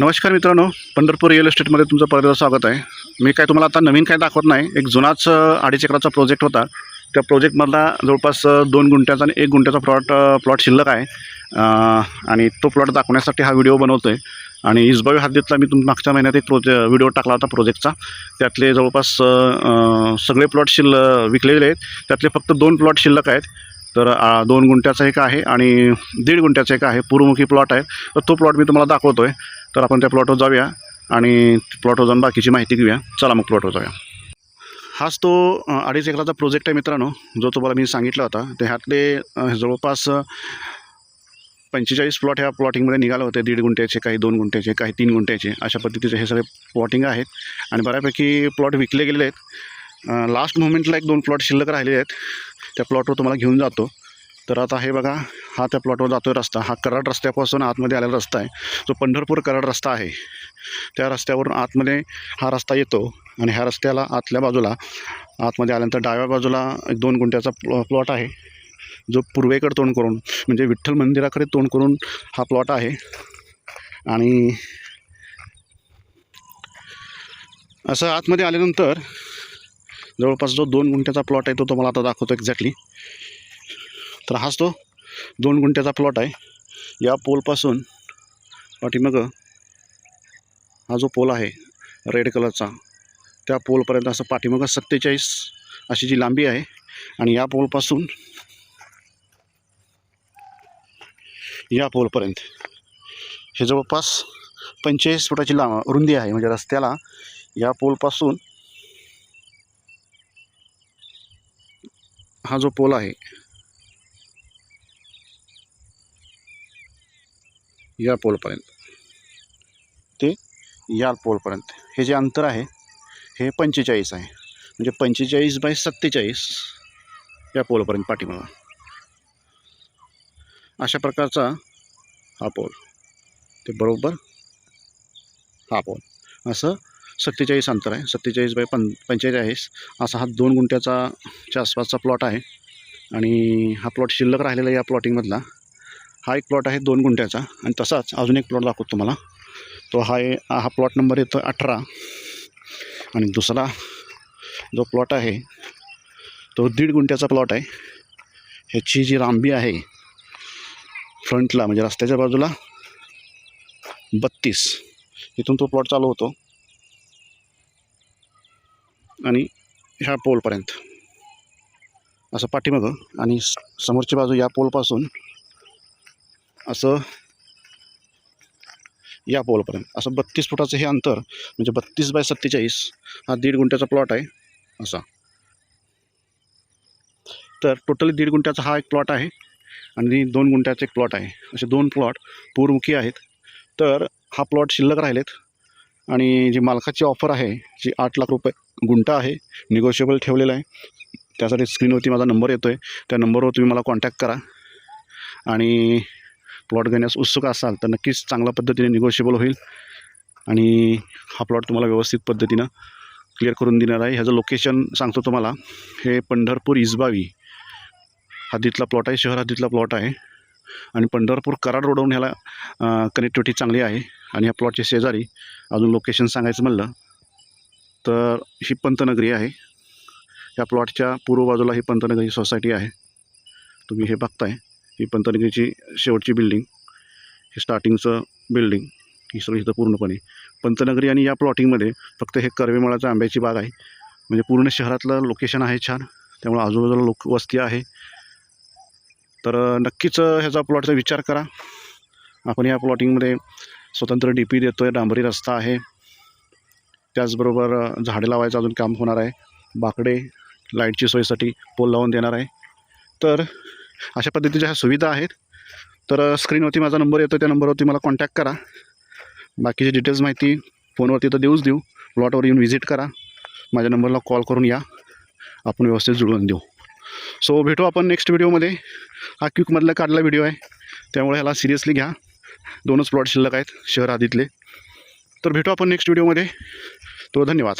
नमस्कार मित्रांनो पंढरपूर रिअल इस्टेटमध्ये तुमचं परत स्वागत आहे. मी काय तुम्हाला आता नवीन काय दाखवत नाही एक जुनाच अडीच एकराचा प्रोजेक्ट होता. त्या प्रोजेक्टमधला जवळपास दोन गुंठ्याचा आणि एक गुंठ्याचा प्लॉट प्लॉट शिल्लक आहे. आणि तो प्लॉट दाखवण्यासाठी हा व्हिडिओ बनवतो आहे आणि इसबावी हद्दीतला मी तुम मागच्या महिन्यात एक प्रोजे व्हिडिओ टाकला होता प्रोजेक्टचा त्यातले जवळपास सगळे प्लॉट शिल्ल विकलेले आहेत. त्यातले फक्त दोन प्लॉट शिल्लक आहेत. तर दोन गुंठ्याचा एक आहे आणि दीड गुंठ्याचा एक आहे. पूर्वमुखी प्लॉट आहे. तर तो प्लॉट मी तुम्हाला दाखवतो आहे तर आपण त्या प्लॉटवर जाऊया आणि प्लॉटवर जाऊन बाकीची माहिती घेऊया. चला मग प्लॉटवर जाऊया. हाच तो अडीच एकराचा प्रोजेक्ट आहे मित्रांनो जो तुम्हाला मी सांगितला होता. ते ह्यातले जवळपास पंचेचाळीस प्लॉट ह्या प्लॉटिंगमध्ये निघाले होते. दीड गुंठ्याचे काही दोन गुंठ्याचे काही तीन गुंठ्याचे. अशा पद्धतीचे हे सगळे प्लॉटिंग आहेत. आणि बऱ्यापैकी प्लॉट विकले गेलेले आहेत. लास्ट मोमेंटला एक दोन प्लॉट शिल्लक राहिलेले आहेत. त्या प्लॉटवर तुम्हाला घेऊन जातो. तर आता हे बघा हा त्या प्लॉटवर जातो आहे रस्ता. हा कराड रस्त्यापासून आतमध्ये आलेला रस्ता आहे. जो पंढरपूर कराड रस्ता आहे त्या रस्त्यावरून आतमध्ये हा रस्ता येतो आणि ह्या रस्त्याला आतल्या बाजूला आतमध्ये आल्यानंतर डाव्या बाजूला एक दोन गुंट्याचा प्लॉ प्लॉट आहे. जो पूर्वेकडे तोंड करून म्हणजे विठ्ठल मंदिराकडे तोंड करून हा प्लॉट आहे. आणि असं आतमध्ये आल्यानंतर जवळपास जो दोन गुंठ्याचा प्लॉट आहे तो तुम्हाला आता दाखवतो एक्झॅक्टली तर हाच तो दोन गुंठ्याचा प्लॉट आहे. या पोलपासून पाठीमागं हा जो पोल आहे रेड कलरचा त्या पोलपर्यंत असं पाठीमागं सत्तेचाळीस अशी जी लांबी आहे आणि या पोलपासून या पोलपर्यंत हे जवळपास पंचेचाळीस फुटाची लांब रुंदी आहे. म्हणजे रस्त्याला या पोलपासून हा जो पोल आहे या पोलपर्यंत. ते या पोलपर्यंत. हे जे अंतर आहे हे पंचेचाळीस आहे. म्हणजे पंचेचाळीस बाय सत्तेचाळीस या पोलपर्यंत पाठीमागं. अशा प्रकारचा हा पोल. ते बरोबर हा पोल. असं सत्तेचाळीस अंतर आहे. सत्तेचाळीस बाय पं पंचेचाळीस असा हा दोन गुंठ्याचा च्या आसपासचा प्लॉट आहे. आणि हा प्लॉट शिल्लक राहिलेला या प्लॉटिंगमधला हा एक प्लॉट आहे दोन गुंठ्याचा. आणि तसाच अजून एक प्लॉट दाखवतो तुम्हाला. तो हा आहे हा प्लॉट नंबर येतो अठरा. आणि दुसरा जो प्लॉट आहे तो दीड गुंठ्याचा प्लॉट आहे. ह्याची जी लांबी आहे फ्रंटला म्हणजे रस्त्याच्या बाजूला बत्तीस. इथून तो प्लॉट चालू होतो. आणि ह्या पोलपर्यंत. असं पाठीमागं. आणि स- समोरची बाजू या पोलपासून असं या पोलपर्यंत. असं बत्तीस फुटाचं हे अंतर म्हणजे बत्तीस बाय सत्तेचाळीस हा दीड गुंठ्याचा प्लॉट आहे असा. तर टोटली दीड गुंठ्याचा हा एक प्लॉट आहे आणि दोन गुंठ्याचा एक प्लॉट आहे. असे दोन प्लॉट पूरमुखी आहेत. तर हा प्लॉट शिल्लक राहिलेत आणि जी मालकाची ऑफर आहे जी आठ लाख रुपये गुंठा आहे निगोशिएबल ठेवलेला आहे. त्यासाठी स्क्रीनवरती माझा नंबर येतो आहे त्या नंबरवर तुम्ही मला कॉन्टॅक्ट करा. आणि प्लॉट घेण्यास उत्सुक असाल तर नक्कीच चांगल्या पद्धतीने निगोशिएबल होईल. आणि हा प्लॉट तुम्हाला व्यवस्थित पद्धतीनं क्लिअर करून देणार आहे. ह्याचं लोकेशन सांगतो तुम्हाला. हे पंढरपूर इजबावी. हद्दीतला प्लॉट आहे. शहर हद्दीतला प्लॉट आहे. आणि पंढरपूर कराड रोडवरून ह्याला कनेक्टिव्हिटी चांगली आहे. आणि ह्या प्लॉटच्या शेजारी अजून लोकेशन सांगायचं म्हणलं तर ही पंतनगरी आहे. या प्लॉटच्या पूर्व बाजूला ही पंतनगरी सोसायटी आहे. तुम्ही हे बघताय. ही पंतनगरीची शेवटची बिल्डिंग हे स्टार्टिंगचं बिल्डिंग ही सगळी इथं पूर्णपणे. पंतनगरी आणि या प्लॉटिंगमध्ये फक्त हे कर्वेमळाचं आंब्याची बाग आहे. म्हणजे पूर्ण शहरातलं लोकेशन आहे छान. त्यामुळे आजूबाजूला लोक वस्ती आहे. तर नक्कीच ह्याचा प्लॉटचा विचार करा. आपण या प्लॉटिंगमध्ये स्वतंत्र डी पी देतो आहे डांबरी रस्ता आहे. त्याचबरोबर झाडे लावायचं अजून काम होणार आहे. बाकडे लाईटची सोयीसाठी पोल लावून देणार आहे. तर अशा पद्धतीच्या ह्या सुविधा आहेत. तर स्क्रीनवरती माझा नंबर येतो त्या नंबरवरती मला कॉन्टॅक्ट करा. बाकीची डिटेल्स माहिती फोनवरती तर देऊच देऊ. प्लॉटवर येऊन व्हिजिट करा. माझ्या नंबरला कॉल करून या. आपण व्यवस्थित जुळवून देऊ. सो भेटू आपण नेक्स्ट व्हिडिओमध्ये हा क्विकमधला काढला व्हिडिओ आहे. त्यामुळे ह्याला सिरियसली घ्या. दोनच प्लॉट शिल्लक आहेत शहर आधीतले. तर भेटू आपण नेक्स्ट व्हिडिओमध्ये तो धन्यवाद.